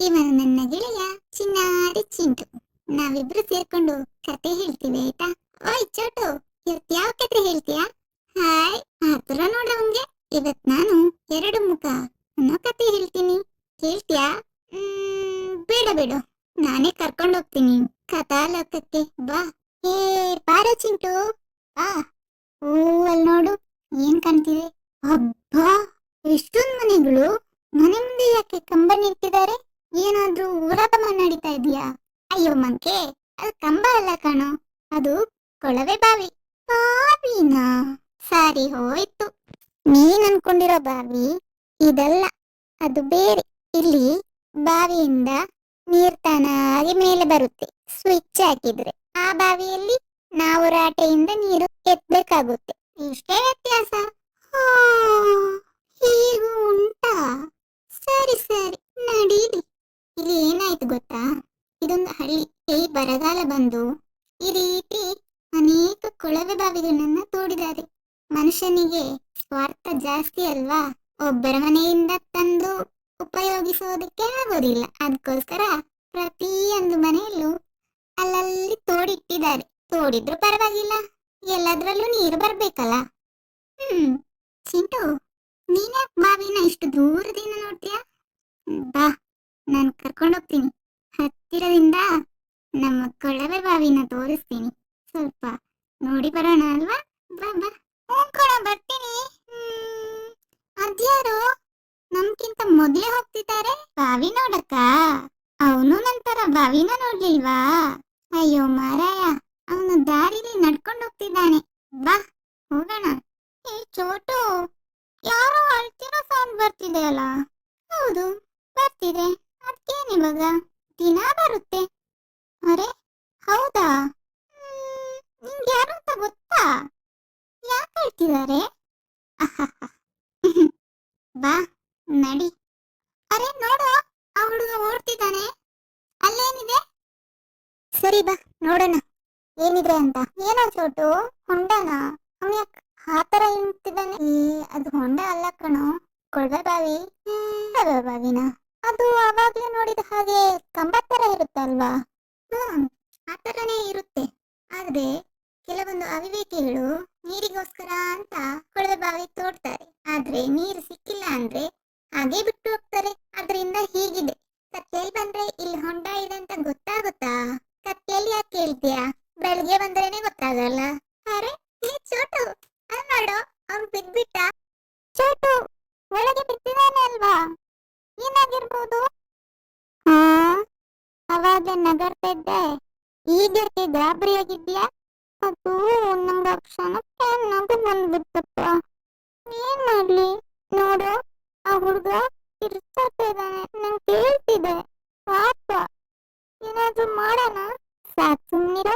ಇವನು ನನ್ನ ಗೆಳೆಯ ಚಿನ್ನಾರಿ ಚಿಂಟು. ನಾವಿಬ್ರು ಸೇರ್ಕೊಂಡು ಕತೆ ಹೇಳ್ತೀವಿ, ಆಯ್ತಾ? ಓಯ್, ಚೋಟು ಇವತ್ ಯಾವ ಕತೆ ಹೇಳ್ತೀಯಾ? ಹಾಯ್ ಆತರ ನೋಡವಂಗೆ ಇವತ್ ನಾನು ಎರಡು ಮುಖ ಅನ್ನೋ ಕತೆ ಹೇಳ್ತೀನಿ. ಹೇಳ್ತೀಯಾ? ಬೇಡ ಬೇಡ. ನಾನೇ ಕರ್ಕೊಂಡು ಹೋಗ್ತೀನಿ ಕಥಾಲೋಕಕ್ಕೆ. ಬಾ. ಏ, ಬಾರ ಚಿಂಟು. ಬಾ. ಓ ಅಲ್ಲಿ ನೋಡು, ಏನ್ ಕಾಣ್ತಿದೆ? ಅಬ್ಬಾ, ಎಷ್ಟೊಂದ್ ಮನೆಗಳು. ಮನೆ ಮುಂದೆ ಯಾಕೆ ಕಂಬ ನಿಂತಿದ್ದಾರೆ? ಏನಾದ್ರೂ ಊರಾಟಮ ನಡೀತಾ ಇದೆಯಾ? ಅಯ್ಯೋ ಮಂಕೆ, ಅದು ಕಂಬ ಅಲ್ಲ ಕಣೋ, ಅದು ಕೊಳವೆ ಬಾವಿ. ಬಾವಿನಾ? ಸಾರಿ ಹೋಯ್ತು. ನೀನ್ ಅನ್ಕೊಂಡಿರೋ ಬಾವಿ ಇದಲ್ಲ, ಅದು ಬೇರೆ. ಇಲ್ಲಿ ಬಾವಿಯಿಂದ ನೀರ್ ತಾನಾಗಿ ಮೇಲೆ ಬರುತ್ತೆ. ಸ್ವಿಚ್ ಹಾಕಿದ್ರೆ ಆ ಬಾವಿಯಲ್ಲಿ ನಾವು ರಾಟೆಯಿಂದ ನೀರು ಎತ್ತಬೇಕಾಗುತ್ತೆ ಇಷ್ಟೇ ವ್ಯತ್ಯಾಸ ಹಾ, ಹೀಗೂ ಉಂಟಾ ಸರಿ ಸರಿ ನಡೀಲಿ ಇಲ್ಲಿ ಏನಾಯ್ತು ಗೊತ್ತಾ ಇದೊಂದು ಹಳ್ಳಿ ಈ ಬರಗಾಲ ಬಂದು ಈ ರೀತಿ ಅನೇಕ ಕೊಳವೆ ಬಾವಿಗಳನ್ನ ತೋಡಿದ್ದಾರೆ. ಮನುಷ್ಯನಿಗೆ ಸ್ವಾರ್ಥ ಜಾಸ್ತಿ ಅಲ್ವಾ? ಒಬ್ಬರ ಮನೆಯಿಂದ ತಂದು ಉಪಯೋಗಿಸೋದಕ್ಕೆ ಆಗೋದಿಲ್ಲ. ಅದಕ್ಕೋಸ್ಕರ ಪ್ರತಿಯೊಂದು ಮನೆಯಲ್ಲೂ ಅಲ್ಲಲ್ಲಿ ತೋಡಿಟ್ಟಿದ್ದಾರೆ. ತೋಡಿದ್ರು ಪರವಾಗಿಲ್ಲ, ಎಲ್ಲದ್ರಲ್ಲೂ ನೀರು ಬರ್ಬೇಕಲ್ಲ? ಹ್ಮ್. ಚಿಂಟು ನೀನ್ಯಾಕ್ ಬಾವಿನ ಇಷ್ಟು ದೂರದಿಂದ ನೋಡ್ತೀಯ? ಬಾ, ನಾನು ಕರ್ಕೊಂಡೋಗ್ತೀನಿ. ಹತ್ತಿರದಿಂದ ನಮ್ಮ ಕೊಳವೆ ಬಾವಿನ ತೋರಿಸ್ತೀನಿ. ಸ್ವಲ್ಪ ನೋಡಿ ಬರೋಣ ಅಲ್ವಾ? ಬಾ ಬಾ. ಬರ್ತೀನಿ. ಅದ್ಯಾರು ನಮ್ಗಿಂತ ಮೊದ್ಲೇ ಹೋಗ್ತಿದ್ದಾರೆ. ಬಾವಿ ನೋಡಕ್ಕ? ಅವನು ನಂತರ ಬಾವಿನ ನೋಡ್ಲಿಲ್ವಾ? ಅಯ್ಯೋ, ಮಾರಾಯ. ಅವನು ದಾರಿಲಿ ನಡ್ಕೊಂಡು ಹೋಗ್ತಿದ್ದಾನೆ. ಬಾ, ಹೋಗೋಣ. ಈ ಚೋಟು. ಯಾರೋ ಅಳ್ತಿರೋ ಸೌಂಡ್ ಬರ್ತಿದೆ ಅಲ್ಲ? ಹೌದು, ಬರ್ತಿದೆ. ಅದಕ್ಕೇನಿವಾಗ ದಿನ ಬರುತ್ತೆ ಅರೆ ಹೌದಾ ಹ್ಮ್, ನಿಂಗ್ ಯಾರು ಅಂತ ಗೊತ್ತಾ ಯಾಕೆ ಹೇಳ್ತಿದ್ದಾರೆ ಬಾ ನಡಿ ಅರೆ ನೋಡು ಆ ಹುಡುಗ ಓಡ್ತಿದ್ದಾನೆ ಅಲ್ಲೇನಿದೆ ಸರಿ ಬಾ ನೋಡೋಣ ಏನಿದೆ ಅಂತ ಏನೋ ಚೋಟು ಹೊಂಡನ ಅವ್ನ್ ಯಾಕ್ ಏ, ಅದು ಹೊಂಡ ಅಲ್ಲ ಕಣೋ. ಕೊಳವೆ ಬಾವಿ. ಬಾವಿನ? ಅದು ಆವಾಗ್ಲೇ ನೋಡಿದ ಹಾಗೆ ಕಂಬ ತರ ಇರುತ್ತಲ್ವಾ? ಹ್ಮ್, ಆ ತರನೇ ಇರುತ್ತೆ. ಆದ್ರೆ ಕೆಲವೊಂದು ಅವಿವೇಕಿಗಳು ನೀರಿಗೋಸ್ಕರ ಅಂತ ಕೊಳವೆ ಬಾವಿ ತೋಡ್ತಾರೆ. ಆದ್ರೆ ನೀರು ಸಿಕ್ಕಿಲ್ಲ ಅಂದ್ರೆ ಹಾಗೆ ಬಿಟ್ಟು ಹೋಗ್ತಾರೆ. ಅದರಿಂದ ಹೀಗಿದೆ. ಕತ್ಲೇಲ್ ಬಂದ್ರೆ ಇಲ್ಲಿ ಹೊಂಡ ಇದೆ ಅಂತ ಗೊತ್ತಾಗುತ್ತಾ ಕತ್ಲೇಲಿ ಯಾಕೆ ಕೇಳ್ತೀಯಾ ಬೆಳಗ್ಗೆ ಬಂದ್ರೇನೆ ಗೊತ್ತಾಗಲ್ಲ ಅರೆ ಈ ಚೋಟು ಅಲ್ ನೋಡು ಅವ್ನ್ ಬಿದ್ಬಿಟ್ಟ ಚೋಟು ಒಳಗೆ ಬಿದ್ದಿದ್ದಾನೆ ಅಲ್ವಾ ಏನಾಗಿರ್ಬೋದು ಹಾ ಅವಾಗ ನಗರ್ತಾ ಇದ್ದೆ ಈಗ ಗಾಬರಿಯಾಗಿದ್ಯಾ ಅದು ನಂಗೆ ಆ ಕ್ಷಣಕ್ಕೆ ನಗು ಬಂದ್ಬಿಡ್ತಪ್ಪ. ಏನ್ ಮಾಡ್ಲಿ? ನೋಡು, ಆ ಹುಡುಗ ಇದ್ದಾನೆ, ನಂಗೆ ಕೇಳ್ತಿದೆ. ಪಾಪ. ಏನಾದ್ರೂ ಮಾಡೋಣ? ಸಾಕ್ ಸುಮ್ನಿರ.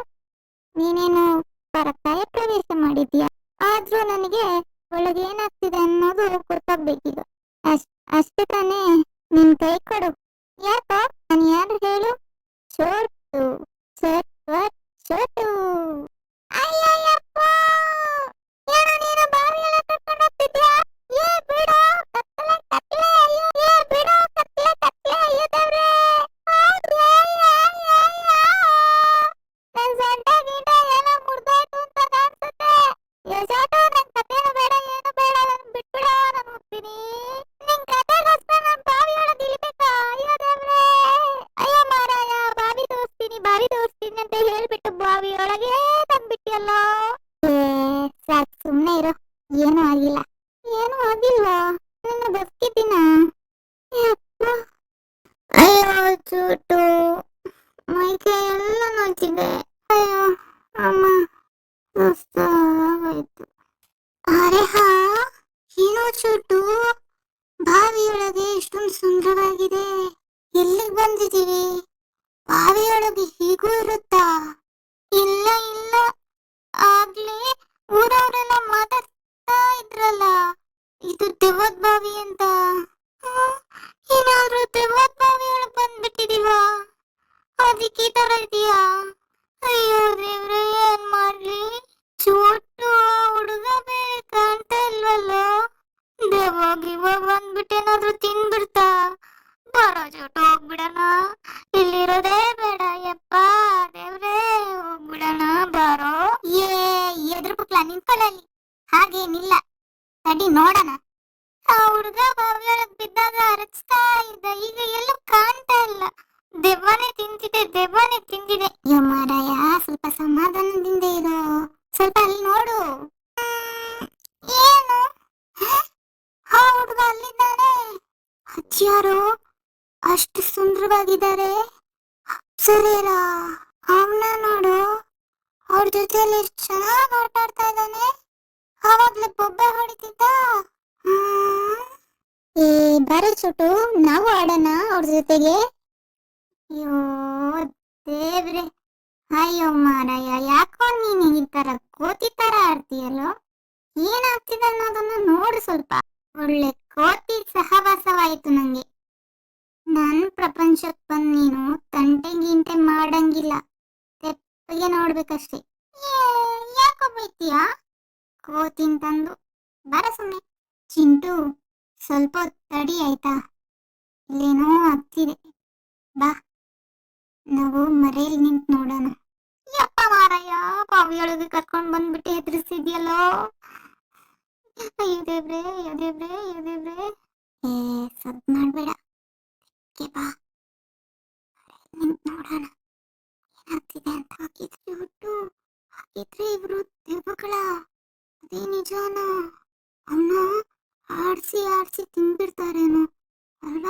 ನೀನೇನು ಪರಕಾಯ ಪ್ರವೇಶ ಮಾಡಿದ್ಯಾ ಆದ್ರೂ ನನಗೆ ಒಳಗೆ ಏನಾಗ್ತಿದೆ ಅನ್ನೋದು ಗೊತ್ತಾಗ್ಬೇಕೀಗ. ಅಷ್ಟ್ ಅಷ್ಟೇ ತಾನೇ ನಿನ್ ಕೈ ಚೂಟು. ಮೈಕೆ ಎಲ್ಲ ನೋಚಿದೆ ಅಯ್ಯೋ, ಅಮ್ಮ. ಸುಸ್ತಾಗೋಯ್ತು ಅರೆ ಹಾ, ಏನೋ ಚೂಟು. ಬಾವಿಯೊಳಗೆ ಎಷ್ಟೊಂದು ಸುಂದರವಾಗಿದೆ. ಎಲ್ಲಿಗೆ ಬಂದಿದ್ದೀವಿ ಬಾವಿಯೊಳಗೆ ಹೀಗೂ ಇರುತ್ತಾ? ಮುಂದೆ ಹೋಗಿ ಬಂದ್ಬಿಟ್ಟು ಏನಾದ್ರೂ ತಿನ್ಬಿಡ್ತಾ ಬರೋ ಜೊತೆ ಹೋಗ್ಬಿಡೋಣ. ಇಲ್ಲಿರೋದೇ ಬೇಡ, ಯಪ್ಪ, ದೇವ್ರೇ, ಹೋಗ್ಬಿಡಣ, ಬಾರೋ. ಏ, ಎದ್ರು ಪುಕ್ಲ ನಿಂತ್ಕೊಳ್ಳಲ್ಲಿ ಹಾಗೇನಿಲ್ಲ. ತಡಿ ನೋಡೋಣ. ಆ ಹುಡುಗ ಬಾವಿಯೊಳಗ್ ಬಿದ್ದಾಗ ಅರಚ್ತಾ ಇದ್ದ. ಈಗ ಎಲ್ಲೂ ಕಾಣ್ತಾ ಇಲ್ಲ. ದೆವ್ವನೇ ತಿಂತಿದೆ, ದೆವ್ವನೇ ಸುಂದರವಾಗಿದ್ದಾರೆ ಅಪ್ಸರೇರಾ ಅವನ ನೋಡು. ಅವ್ರ ಜೊತೆಯಲ್ಲಿ ಎಷ್ಟು ಚೆನ್ನಾಗಿ ಆಡ್ತಾ ಇದ್ದಾನೆ. ಆವಾಗ್ಲೇ ಬೊಬ್ಬೆ ಹೊಡಿತಿದ್ದ. ಏ, ಬರ ಚೋಟು ನಾವು ಆಡೋಣ ಅವ್ರ ಜೊತೆಗೆ. ಅಯ್ಯೋ, ದೇವ್ರೆ. ಅಯ್ಯೋ ಮಾರಯ್ಯ ಯಾಕೋ ನೀನು ಈ ತರ ಕೋತಿ ತರ ಆಡ್ತೀಯಲ್ಲೋ? ಏನಾಗ್ತಿದೆ ಅನ್ನೋದನ್ನ ನೋಡು ಸ್ವಲ್ಪ. ಒಳ್ಳೆ ಕೋತಿ ಸಹವಾಸವಾಯಿತು ನಂಗೆ. ನನ್ ಪ್ರಪಂಚಕ್ ಬಂದ್ ನೀನು ತಂಟೆ ಗಿಂಟೆ ಮಾಡಂಗಿಲ್ಲ. ತೆಪ್ಪಗೆ ನೋಡ್ಬೇಕಷ್ಟೇ. ಯಾಕೋ ಬೈತೀಯಾ? ಕೋತಿನ್ ತಂದು. ಬರ ಸುಮ್ಮನೆ ಚಿಂಟು, ಸ್ವಲ್ಪ ತಡಿ ಆಯ್ತಾ? ಇಲ್ಲೇನೋ ಆಗ್ತಿದೆ. ಬಾ. ನಾವು ಮರೆಯಲ್ಲಿ ನಿಂತ್ ನೋಡೋಣ. ಯಪ್ಪ ಮಾರಯ್ಯ ಬಾವಿಯೊಳಗೆ ಕರ್ಕೊಂಡ್ ಬಂದ್ಬಿಟ್ಟು ಹೆದರ್ಸಿದ್ಯಲ್ಲೋ ಅಯ್ಯೋ ದೇವ್ರೆ ಅಯ್ಯೋ ದೇವ್ರೆ ಅಯ್ಯೋ ದೇವ್ರೆ. ಏ ಸದ್ ಮಾಡ್ಬೇಡ. ನೋಡೋಣ ಏನಾಗ್ತಿದೆ ಅಂತ ಹಾಕಿದ್ರೆ ಹುಟ್ಟು ಹಾಕಿದ್ರೆ ಇವರು ದೆವ್ವಗಳ ಅದೇ ನಿಜಾನ ಅವನ್ನ ಆಡ್ಸಿ ಆಡ್ಸಿ ತಿಂದ್ಬಿಡ್ತಾರೇನೋ ಅಲ್ಲ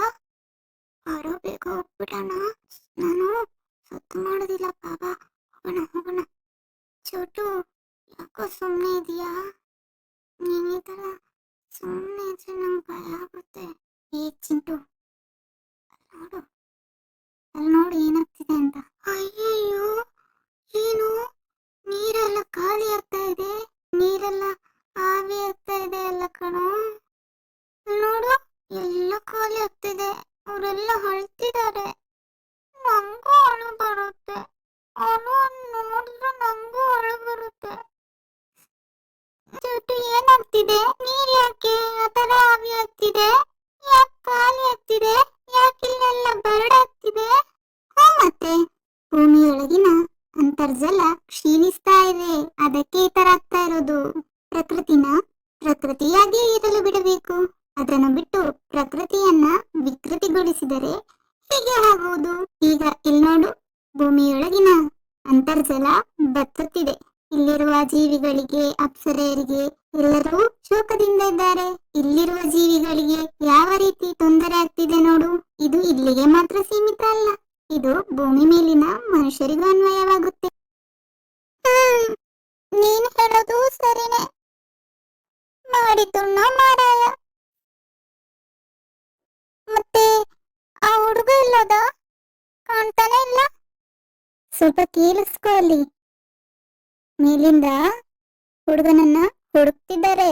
ಬರೋ ಬೇಗ ಹೋಗ್ಬಿಡೋಣ ನಾನು ಸತ್ತು ಮಾಡೋದಿಲ್ಲ ಬಾಬಾ ಹೋಗೋಣ ಹೋಗೋಣ ಚೋಟು ಯಾಕೋ ಸುಮ್ಮನೆ ಇದೆಯಾ ನೀನೇ ಥರ ಸುಮ್ಮನೆ ಇದ್ರೆ ನಂಗೆ ಭಯ ಆಗುತ್ತೆ ಏ ಚಿಂಟು ನೋಡು ಅಲ್ಲಿ ನೋಡು ಏನಾಗ್ತಿದೆ ಅಂತ. ಅಯ್ಯಯ್ಯೋ ಏನು? ನೀರೆಲ್ಲ ಖಾಲಿ ಆಗ್ತಾ ಇದೆ? ನೀರೆಲ್ಲ ಅಂತರ್ಜಲ ಕ್ಷೀಣಿಸ್ತಾ ಇದೆ. ಅದಕ್ಕೆ ಈ ತರ ಆಗ್ತಾ ಇರೋದು. ಪ್ರಕೃತಿನ ಪ್ರಕೃತಿಯಾಗಿಯೇ ಇರಲು ಬಿಡಬೇಕು. ಅದನ್ನು ಬಿಟ್ಟು ಪ್ರಕೃತಿಯನ್ನ ವಿಕೃತಿಗೊಳಿಸಿದರೆ ಹೀಗೆ ಆಗುವುದು? ಈಗ ಇಲ್ಲಿ ನೋಡು, ಭೂಮಿಯೊಳಗಿನ ಅಂತರ್ಜಲ ಬತ್ತುತ್ತಿದೆ. ಇಲ್ಲಿರುವ ಜೀವಿಗಳಿಗೆ, ಅಪ್ಸರೆಯರಿಗೆ ಎಲ್ಲರೂ ಶೋಕದಿಂದ ಇದ್ದಾರೆ. ಇಲ್ಲಿರುವ ಜೀವಿಗಳಿಗೆ ಯಾವ ರೀತಿ ತೊಂದರೆ ಆಗ್ತಿದೆ ನೋಡು. ಇದು ಇಲ್ಲಿಗೆ ಮಾತ್ರ ಸೀಮಿತ ಅಲ್ಲ. ಇದು ಭೂಮಿ ಮೇಲಿನ ಮನುಷ್ಯರಿಗೂ ಅನ್ವಯವಾಗುತ್ತೆ. ನೀನು ಹೇಳೋದು ಸರಿನೇ. ಮಾಡಿದ್ದುಣ್ಣ ಮಾರಾಯ ಮತ್ತೆ ಆ ಹುಡುಗ ಇಲ್ಲದ ಕಾಣ್ತಾನೆ ಇಲ್ಲ. ಸ್ವಲ್ಪ ಕೇಳಿಸ್ಕೊ ಅಲ್ಲಿ ಮೇಲಿಂದ ಹುಡುಗನನ್ನ ಹುಡುಕ್ತಿದ್ದಾರೆ.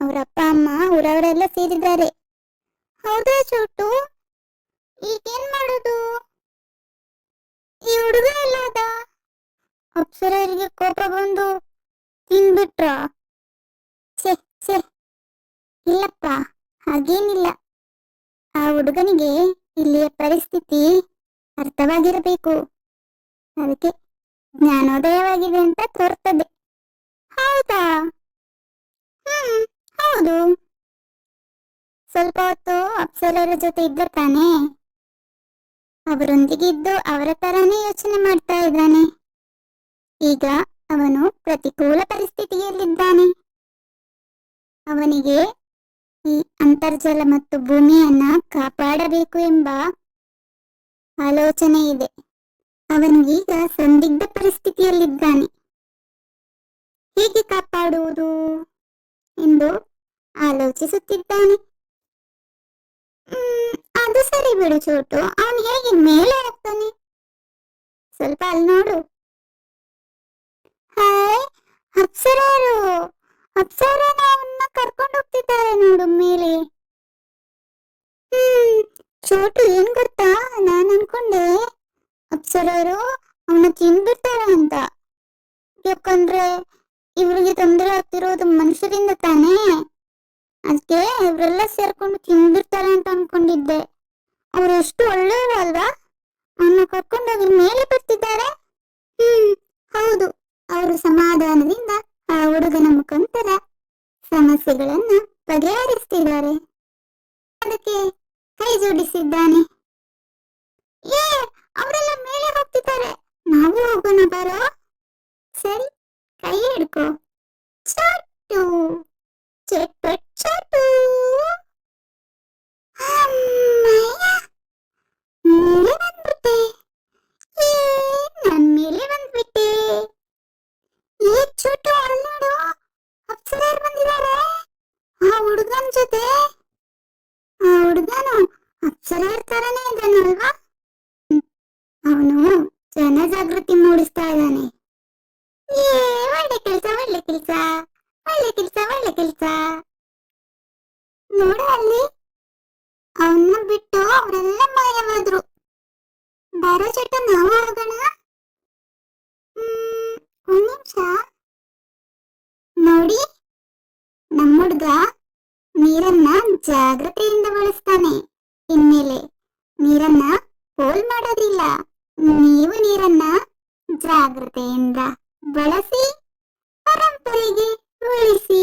ಅವ್ರ ಅಪ್ಪ, ಅಮ್ಮ, ಊರವರೆಲ್ಲ ಸೇರಿದ್ದಾರೆ. ಹೌದಾ ಚೋಟು? ಈಗೇನ್ ಮಾಡೋದು ಈ ಹುಡುಗ ಎಲ್ಲೋದ ಅಪ್ಸರರಿಗೆ ಕೋಪ ಬಂದು ತಿಂದ್ಬಿಟ್ರ. ಛೆ ಛೆ. ಇಲ್ಲಪ್ಪ, ಹಾಗೇನಿಲ್ಲ. ಆ ಹುಡುಗನಿಗೆ ಇಲ್ಲಿಯ ಪರಿಸ್ಥಿತಿ ಅರ್ಥವಾಗಿರಬೇಕು. ಅದಕ್ಕೆ ಜ್ಞಾನೋದಯವಾಗಿದೆ ಅಂತ ತೋರ್ತದೆ. ಹೌದಾ? ಹ್ಮ್, ಹೌದು. ಸ್ವಲ್ಪ ಹೊತ್ತು ಅಪ್ಸರರ ಜೊತೆ ಇದ್ದ ತಾನೆ? ಅವರೊಂದಿಗೆ ಇದ್ದು ಅವರ ತರಾನೇ ಯೋಚನೆ ಮಾಡ್ತಾ ಇದ್ದಾನೆ. ಈಗ ಅವನು ಪ್ರತಿಕೂಲ ಪರಿಸ್ಥಿತಿಯಲ್ಲಿದ್ದಾನೆ. ಅವನಿಗೆ ಈ ಅಂತರ್ಜಲ ಮತ್ತು ಭೂಮಿಯನ್ನ ಕಾಪಾಡಬೇಕು ಎಂಬ ಆಲೋಚನೆ ಇದೆ. ಅವನಿಗೀಗ ಸಂದಿಗ್ಧ ಪರಿಸ್ಥಿತಿಯಲ್ಲಿದ್ದಾನೆ. ಹೇಗೆ ಕಾಪಾಡುವುದು ಎಂದು ಆಲೋಚಿಸುತ್ತಿದ್ದಾನೆ. ಅದು ಸರಿ ಬಿಡು ಚೋಟು. ಅವನು ಹೇಗೆ ಮೇಲೆ ಆಗ್ತಾನೆ ಸ್ವಲ್ಪ ಅಲ್ಲಿ ನೋಡು. ಹಾಯ್, ಅಪ್ಸರಾರು. ಅಪ್ಸರನ ಅವನ್ನ ಕರ್ಕೊಂಡು ಹೋಗ್ತಿದ್ದಾರೆ ನೋಡು ಮೇಲೆ. ಹ್ಮ್, ಚೋಟು ಏನ್ ಗೊತ್ತಾ? ನಾನ್ ಅನ್ಕೊಂಡೆ, ಅಪ್ಸರರು ಅವನ ತಿಂದ್ಬಿಡ್ತಾರೆ ಅಂತ. ಯಾಕಂದ್ರೆ ಇವ್ರಿಗೆ ತೊಂದರೆ ಆಗ್ತಿರೋದು ಮನುಷ್ಯರಿಂದ ತಾನೇ. ಅದಕ್ಕೆ ಇವರೆಲ್ಲ ಸೇರ್ಕೊಂಡು ತಿಂದ್ಬಿಡ್ತಾರೆ ಅಂತ ಅನ್ಕೊಂಡಿದ್ದೆ. ಅವ್ರು ಎಷ್ಟು ಒಳ್ಳೆಯವರು ಅಲ್ವಾ? ಅವನ್ನ ಕರ್ಕೊಂಡೋಗಿ ಮೇಲೆ ಅವರು ಸಮಾಧಾನದಿಂದ ಆ ಹುಡುಗನ ಮುಖಾಂತರ ಸಮಸ್ಯೆಗಳನ್ನ ಬಗೆಹರಿಸ್ತಿದ್ದಾರೆ. ಅದಕ್ಕೆ ಕೈ ಜೋಡಿಸಿದ್ದಾನೆ. ಏ, ಅವರೆಲ್ಲ ಮೇಲೆ ಹೋಗ್ತಿದ್ದಾರೆ. ನಾವು ಹೋಗೋಣ, ಬಾರೋ. ಸರಿ ಅಪ್ಸರರ್ ತರನೇ ಇದ್ದಾನಲ್ವಾ ಅವನು ಜನಜಾಗೃತಿ ಮೂಡಿಸ್ತಾ ಇದ್ದಾನೆ. ಏ, ಒಳ್ಳೆ ಕೆಲಸ ಒಳ್ಳೆ ಕೆಲಸ. ಒಳ್ಳೆ ಕೆಲಸ ಒಳ್ಳೆ ಕೆಲಸ. ನೋಡು ಅಲ್ಲಿ. ಅವನ್ನ ಬಿಟ್ಟು ಅವರೆಲ್ಲ ಮಾಯವಾದ್ರು ಬಾರೋ ಚಟ್ಟ ನಾವು ಹೋಗೋಣ? ಒಂದ್ ನಿಮಿಷ. ನೋಡಿ, ನಮ್ಮ ಹುಡ್ಗ ನೀರನ್ನ ಜಾಗ್ರತೆಯಿಂದ ಬಳಸ್ತಾನೆ. ಇನ್ಮೇಲೆ ನೀರನ್ನ ಪೋಲ್ ಮಾಡೋದಿಲ್ಲ ನೀವು ನೀರನ್ನ ಜಾಗ್ರತೆಯಿಂದ ಬಳಸಿ ಪರಂಪರೆಗೆ ಉಳಿಸಿ.